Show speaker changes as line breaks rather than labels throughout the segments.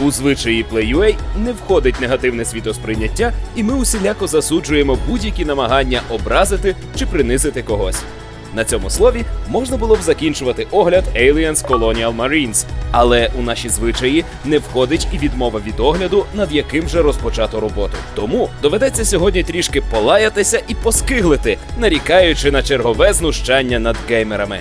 У звичаї PlayUA не входить негативне світосприйняття, і ми усіляко засуджуємо будь-які намагання образити чи принизити когось. На цьому слові можна було б закінчувати огляд Aliens Colonial Marines, але у наші звичаї не входить і відмова від огляду, над яким же розпочато роботу. Тому доведеться сьогодні трішки полаятися і поскиглити, нарікаючи на чергове знущання над геймерами.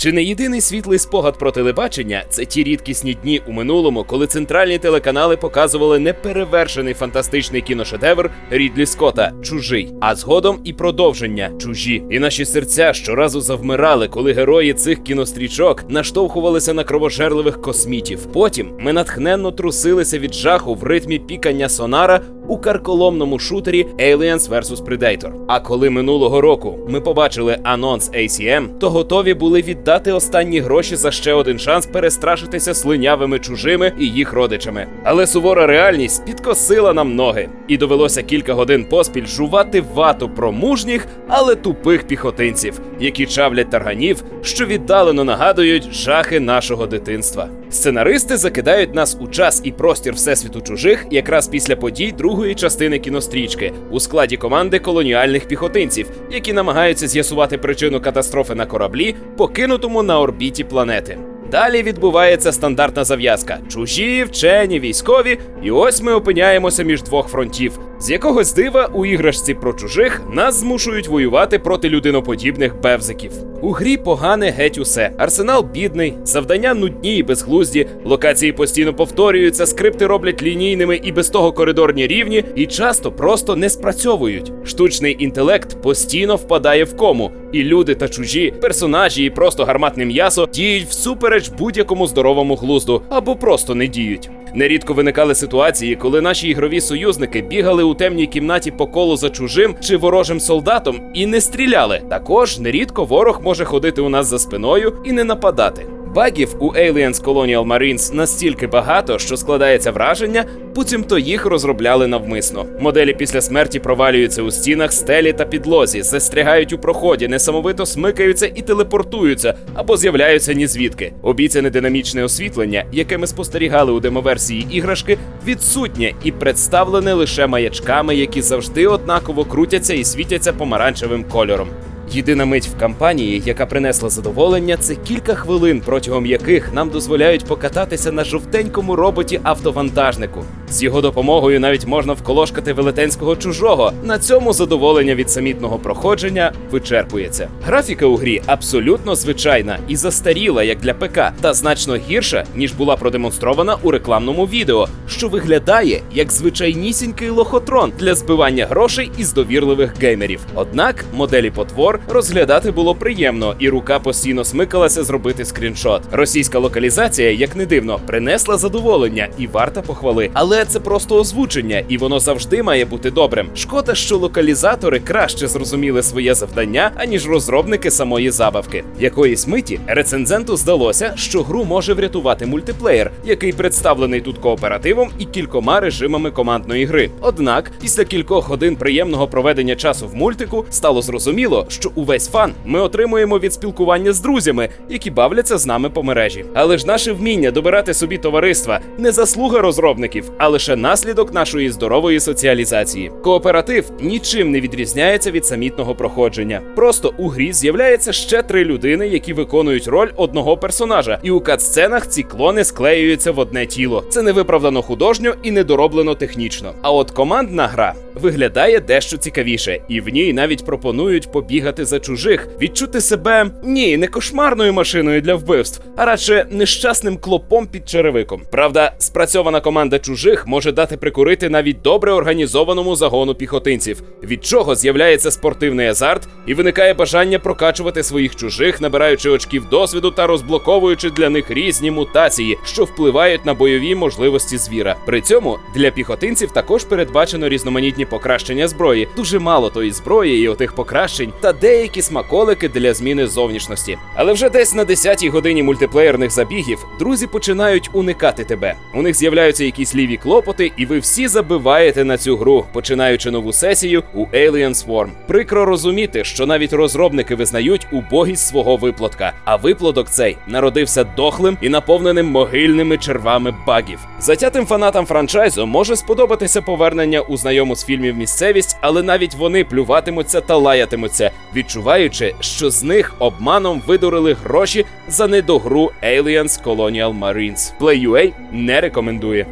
Чи не єдиний світлий спогад про телебачення це ті рідкісні дні у минулому, коли центральні телеканали показували неперевершений фантастичний кіношедевр Рідлі Скотта Чужий, а згодом і продовження чужі. І наші серця щоразу завмирали, коли герої цих кінострічок наштовхувалися на кровожерливих космітів. Потім ми натхненно трусилися від жаху в ритмі пікання сонара у карколомному шутері Aliens vs Predator. А коли минулого року ми побачили анонс ACM, то готові були віддати останні гроші за ще один шанс перестрашитися слинявими чужими і їх родичами. Але сувора реальність підкосила нам ноги, і довелося кілька годин поспіль жувати вату про мужніх, але тупих піхотинців, які чавлять тарганів, що віддалено нагадують жахи нашого дитинства. Сценаристи закидають нас у час і простір всесвіту чужих якраз після подій другої частини кінострічки у складі команди колоніальних піхотинців, які намагаються з'ясувати причину катастрофи на кораблі, покинутому на орбіті планети. Далі відбувається стандартна зав'язка: чужі, вчені, військові, і ось ми опиняємося між двох фронтів. З якогось дива у іграшці про чужих нас змушують воювати проти людиноподібних бевзиків. У грі погане геть усе. Арсенал бідний, завдання нудні і безглузді, локації постійно повторюються, скрипти роблять лінійними і без того коридорні рівні, і часто просто не спрацьовують. Штучний інтелект постійно впадає в кому, і люди та чужі, персонажі і просто гарматне м'ясо діють всупереч будь-якому здоровому глузду або просто не діють. Нерідко виникали ситуації, коли наші ігрові союзники бігали у темній кімнаті по колу за чужим чи ворожим солдатом і не стріляли. Також нерідко ворог може ходити у нас за спиною і не нападати. Багів у Aliens Colonial Marines настільки багато, що складається враження, буцімто їх розробляли навмисно. Моделі після смерті провалюються у стінах, стелі та підлозі, застрягають у проході, несамовито смикаються і телепортуються або з'являються ні звідки. Обіцяне динамічне освітлення, яке ми спостерігали у демоверсії іграшки, відсутнє і представлене лише маячками, які завжди однаково крутяться і світяться помаранчевим кольором. Єдина мить в кампанії, яка принесла задоволення, це кілька хвилин, протягом яких нам дозволяють покататися на жовтенькому роботі автовантажнику. З його допомогою навіть можна вколошкати велетенського чужого. На цьому задоволення від самітного проходження вичерпується. Графіка у грі абсолютно звичайна і застаріла, як для ПК, та значно гірша, ніж була продемонстрована у рекламному відео, що виглядає як звичайнісінький лохотрон для збивання грошей із довірливих геймерів. Однак моделі потвор розглядати було приємно, і рука постійно смикалася зробити скріншот. Російська локалізація, як не дивно, принесла задоволення і варта похвали. Але це просто озвучення, і воно завжди має бути добрим. Шкода, що локалізатори краще зрозуміли своє завдання, аніж розробники самої забавки. Якоїсь миті рецензенту здалося, що гру може врятувати мультиплеєр, який представлений тут кооперативом і кількома режимами командної гри. Однак, після кількох годин приємного проведення часу в мультику стало зрозуміло, що увесь фан ми отримуємо від спілкування з друзями, які бавляться з нами по мережі. Але ж наше вміння добирати собі товариства не заслуга розробників, а лише наслідок нашої здорової соціалізації. Кооператив нічим не відрізняється від самітного проходження. Просто у грі з'являється ще три людини, які виконують роль одного персонажа, і у катсценах ці клони склеюються в одне тіло. Це не виправдано художньо і недороблено технічно. А от командна гра виглядає дещо цікавіше, і в ній навіть пропонують побігати за чужих, відчути себе ні, не кошмарною машиною для вбивств, а радше нещасним клопом під черевиком. Правда, спрацьована команда чужих може дати прикурити навіть добре організованому загону піхотинців, від чого з'являється спортивний азарт і виникає бажання прокачувати своїх чужих, набираючи очків досвіду та розблоковуючи для них різні мутації, що впливають на бойові можливості звіра. При цьому для піхотинців також передбачено різноманітні покращення зброї, дуже мало тої зброї і отих покращень, та деякі смаколики для зміни зовнішності. Але вже десь на 10-й годині мультиплеєрних забігів друзі починають уникати тебе. У них з'являються якісь ліві клопоти, і ви всі забиваєте на цю гру, починаючи нову сесію у Alien Swarm. Прикро розуміти, що навіть розробники визнають убогість свого виплатка, а виплодок цей народився дохлим і наповненим могильними червами багів. Затятим фанатам франчайзу може сподобатися повернення у знайому з фільмів місцевість, але навіть вони плюватимуться та лаятимуться, відчуваючи, що з них обманом видурили гроші за недогру Aliens Colonial Marines. Play.ua не рекомендує.